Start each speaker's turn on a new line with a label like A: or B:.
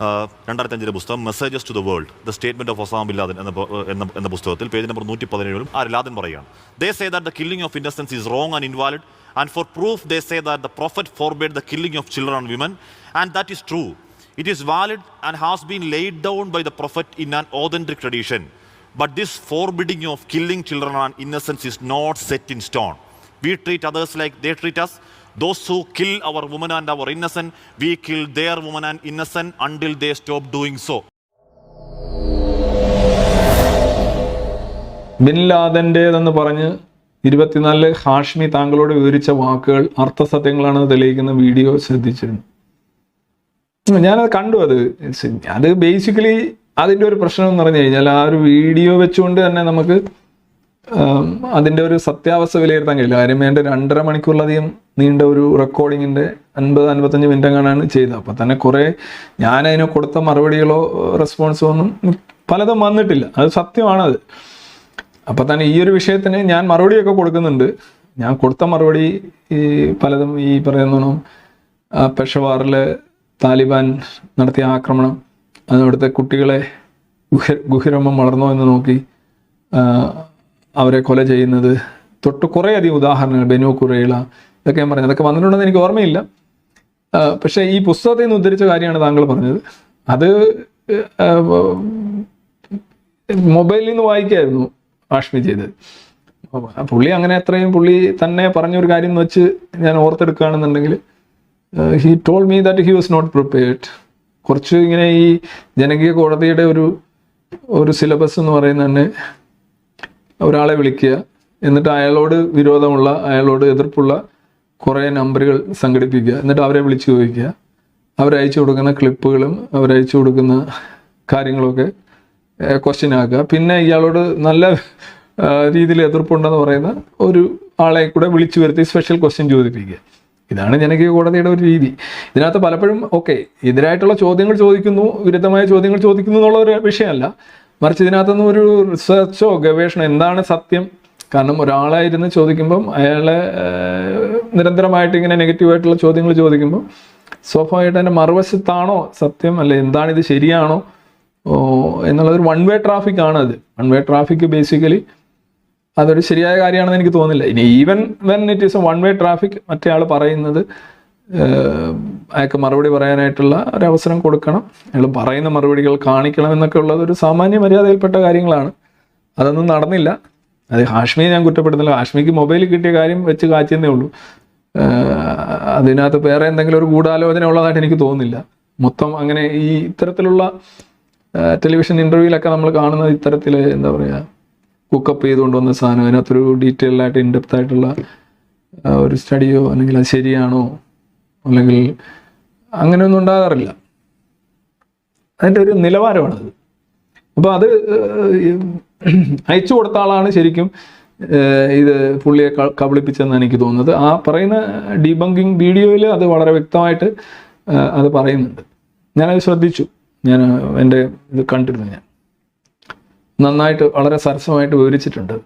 A: രണ്ടായിരത്തി പുസ്തകം messages to the world the statement of Osama bin Laden Laden എന്ന പുസ്തകത്തിൽ പേജ് നമ്പർ നൂറ്റി പതിനേഴിലും ആ ലാദൻ പറയുകയാണ്. They say that the killing of innocence is wrong and invalid and for proof they say that the prophet forbade the killing of children and women and that is true it is valid and has been laid down by the prophet in an authentic tradition but this forbidding of killing children and innocence is not set in stone we treat others like they treat us. Those who kill our woman and our innocent we kill their woman and innocent until they stop doing so
B: bin ലാദന്റേതെന്ന് പറഞ്ഞ് ഇരുപത്തിനാലിൽ ഹാഷ്മി താങ്കളോട് വിവരിച്ച വാക്കുകൾ അർത്ഥസത്യങ്ങളാണെന്ന് തെളിയിക്കുന്ന video ശ്രദ്ധിച്ചിരുന്നു. ഞാനത് കണ്ടു അത്. അത് ബേസിക്കലി അതിന്റെ ഒരു പ്രശ്നം എന്ന് പറഞ്ഞു കഴിഞ്ഞാൽ ആ ഒരു വീഡിയോ വെച്ചുകൊണ്ട് തന്നെ നമുക്ക് അതിന്റെ ഒരു സത്യാവസ്ഥ വിലയിരുത്താൻ കഴിയില്ല. കാര്യം വേണ്ട രണ്ടര മണിക്കൂറിലധികം നീണ്ട ഒരു റെക്കോർഡിങ്ങിന്റെ അൻപത് അൻപത്തഞ്ച് മിനിറ്റ് ചെയ്തത്. അപ്പം തന്നെ കുറേ ഞാൻ കൊടുത്ത മറുപടികളോ റെസ്പോൺസോ ഒന്നും പലതും വന്നിട്ടില്ല. അത് സത്യമാണത്. അപ്പം തന്നെ ഈ ഒരു വിഷയത്തിന് ഞാൻ മറുപടിയൊക്കെ കൊടുക്കുന്നുണ്ട്. ഞാൻ കൊടുത്ത മറുപടി ഈ പലതും ഈ പറയുന്നോണം പെഷവാറിൽ താലിബാൻ നടത്തിയ ആക്രമണം അവിടുത്തെ കുട്ടികളെ ഗുഹ ഗുഹിരമം വളർന്നോ എന്ന് നോക്കി അവരെ കൊല ചെയ്യുന്നത്. തൊട്ട് കുറേയധികം ഉദാഹരണങ്ങൾ ബെനു കുറേള ഇതൊക്കെ ഞാൻ പറഞ്ഞു അതൊക്കെ വന്നിട്ടുണ്ടെന്ന് എനിക്ക് ഓർമ്മയില്ല. പക്ഷേ ഈ പുസ്തകത്തിൽ നിന്ന് ഉദ്ധരിച്ച കാര്യമാണ് താങ്കൾ പറഞ്ഞത്. അത് മൊബൈലിൽ നിന്ന് വായിക്കായിരുന്നു ആഷ്മി ചെയ്തത്. പുള്ളി അങ്ങനെ അത്രയും പുള്ളി തന്നെ പറഞ്ഞൊരു കാര്യം വെച്ച് ഞാൻ ഓർത്തെടുക്കുകയാണെന്നുണ്ടെങ്കിൽ he told me that he was not prepared കുറച്ച് ഇങ്ങനെ ഈ ജനകീയ കോടതിയുടെ ഒരു ഒരു സിലബസ് എന്ന് പറയുന്നത് തന്നെ ഒരാളെ വിളിക്കുക. എന്നിട്ട് അയാളോട് വിരോധമുള്ള അയാളോട് എതിർപ്പുള്ള കുറേ നമ്പറുകൾ സംഘടിപ്പിക്കുക. എന്നിട്ട് അവരെ വിളിച്ചു ചോദിക്കുക. അവരയച്ചു കൊടുക്കുന്ന ക്ലിപ്പുകളും അവരയച്ചു കൊടുക്കുന്ന കാര്യങ്ങളൊക്കെ ക്വസ്റ്റ്യൻ ആക്കുക. പിന്നെ ഇയാളോട് നല്ല രീതിയിൽ എതിർപ്പുണ്ടെന്ന് പറയുന്ന ഒരു ആളെ കൂടെ വിളിച്ചു വരുത്തി സ്പെഷ്യൽ ക്വസ്റ്റ്യൻ ചോദിപ്പിക്കുക. ഇതാണ് ജനകീയ കോടതിയുടെ ഒരു രീതി. ഇതിനകത്ത് പലപ്പോഴും ഓക്കെ എതിരായിട്ടുള്ള ചോദ്യങ്ങൾ ചോദിക്കുന്നു വിരുദ്ധമായ ചോദ്യങ്ങൾ ചോദിക്കുന്നു എന്നുള്ള ഒരു വിഷയമല്ല. മറിച്ച് ഇതിനകത്തുനിന്ന് ഒരു റിസർച്ചോ ഗവേഷണം എന്താണ് സത്യം? കാരണം ഒരാളായിരുന്ന് ചോദിക്കുമ്പം അയാളെ നിരന്തരമായിട്ട് ഇങ്ങനെ നെഗറ്റീവായിട്ടുള്ള ചോദ്യങ്ങൾ ചോദിക്കുമ്പോൾ സ്വാഭാവികമായിട്ട് അതിന്റെ മറുവശത്താണോ സത്യം? അല്ലെ എന്താണ് ഇത് ശരിയാണോ എന്നുള്ളൊരു വൺ വേ ട്രാഫിക് ആണ് അത്. വൺ വേ ട്രാഫിക് ബേസിക്കലി അതൊരു ശരിയായ കാര്യമാണെന്ന് എനിക്ക് തോന്നുന്നില്ല. ഇനി even when it is a one way traffic മറ്റേ പറയുന്നത് അയാൾക്ക് മറുപടി പറയാനായിട്ടുള്ള ഒരു അവസരം കൊടുക്കണം. അയാൾ പറയുന്ന മറുപടികൾ കാണിക്കണം എന്നൊക്കെ ഉള്ളത് ഒരു സാമാന്യ മര്യാദയിൽപ്പെട്ട കാര്യങ്ങളാണ്. അതൊന്നും നടന്നില്ല. അത് ഹാഷ്മിയെ ഞാൻ കുറ്റപ്പെടുന്നില്ല ഹാഷ്മിക്ക് മൊബൈൽ കിട്ടിയ കാര്യം വെച്ച് കാച്ചിയെന്നേ ഉള്ളൂ. അതിനകത്ത് വേറെ എന്തെങ്കിലും ഒരു ഗൂഢാലോചന ഉള്ളതായിട്ട് എനിക്ക് തോന്നുന്നില്ല. മൊത്തം അങ്ങനെ ഈ ഇത്തരത്തിലുള്ള ടെലിവിഷൻ ഇന്റർവ്യൂവിലൊക്കെ നമ്മൾ കാണുന്നത് ഇത്തരത്തിൽ എന്താ പറയുക കുക്കപ്പ് ചെയ്തുകൊണ്ട് വന്ന സാധനം. അതിനകത്തൊരു ഡീറ്റെയിൽഡായിട്ട് ഇൻഡെപ്ത് ആയിട്ടുള്ള ഒരു സ്റ്റഡിയോ അല്ലെങ്കിൽ അത് ശരിയാണോ അല്ലെങ്കിൽ അങ്ങനെയൊന്നും ഉണ്ടാകാറില്ല. അതിന്റെ ഒരു നിലവാരമാണത് അപ്പോൾ അത് അയച്ചു കൊടുത്ത ആളാണ് ശരിക്കും ഇത് പുള്ളിയെ കബളിപ്പിച്ചെന്ന് എനിക്ക് തോന്നുന്നത്. ആ പറയുന്ന ഡീബങ്കിങ് വീഡിയോയിൽ അത് വളരെ വ്യക്തമായിട്ട് അത് പറയുന്നുണ്ട്. ഞാനത് ശ്രദ്ധിച്ചു. ഞാൻ എന്റെ ഇത് കണ്ടിരുന്നു ഞാൻ. നന്നായിട്ട് വളരെ സരസമായിട്ട് വിവരിച്ചിട്ടുണ്ട്.